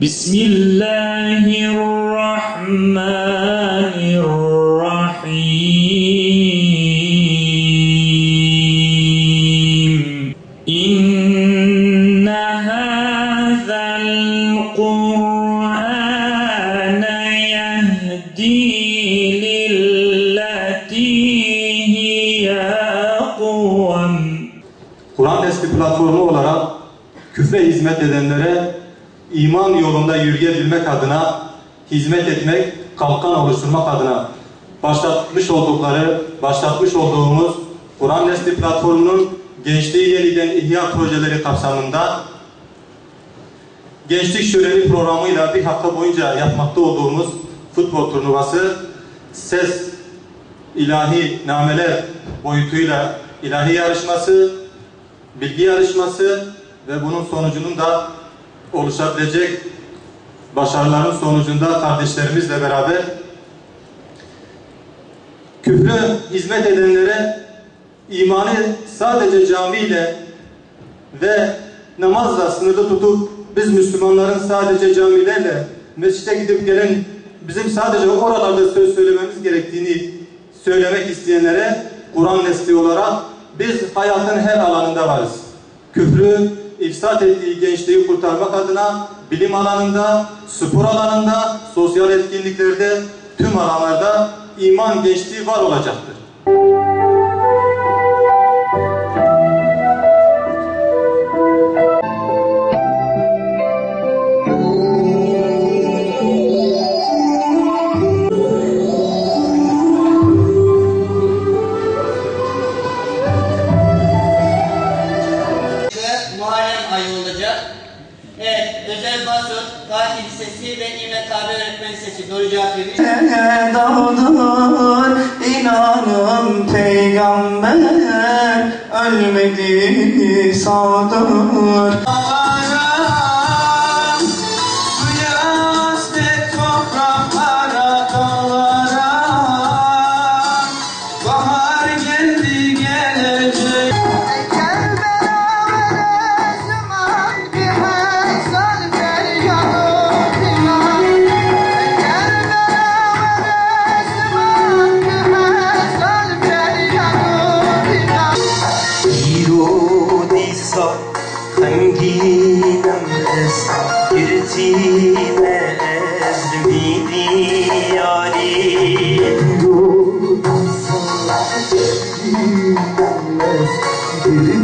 بسم الله الرحمن الرحيم. إن هذا القرآن يهدي للتي هي أقوم. Kur'an Nesli platformu olarak küfre hizmet edenlere iman yolunda yürüyebilmek adına hizmet etmek, kalkan oluşturmak adına başlatmış oldukları, başlatmış olduğumuz Kur'an Nesli platformunun gençliği yeniden ihya projeleri kapsamında Gençlik Şöleni programıyla bir hafta boyunca yapmakta olduğumuz futbol turnuvası ses ilahi nameler boyutuyla ilahi yarışması, bilgi yarışması ve bunun sonucunun da oluşabilecek başarıların sonucunda kardeşlerimizle beraber küfrü hizmet edenlere imanı sadece camiyle ve namazla sınırlı tutup biz Müslümanların sadece camilerle mescide gidip gelen bizim sadece oralarda söz söylememiz gerektiğini söylemek isteyenlere Kur'an nesli olarak biz hayatın her alanında varız. Küfrü ifsat ettiği gençliği kurtarmak adına bilim alanında, spor alanında, sosyal etkinliklerde tüm alanlarda iman gençliği var olacaktır. Özel Basur, Fatih Lisesi ve İMKB Öğretmen peygamber ölmedi sağdır. Hanginem es Girtime ezmidi yari İrodisa hanginem es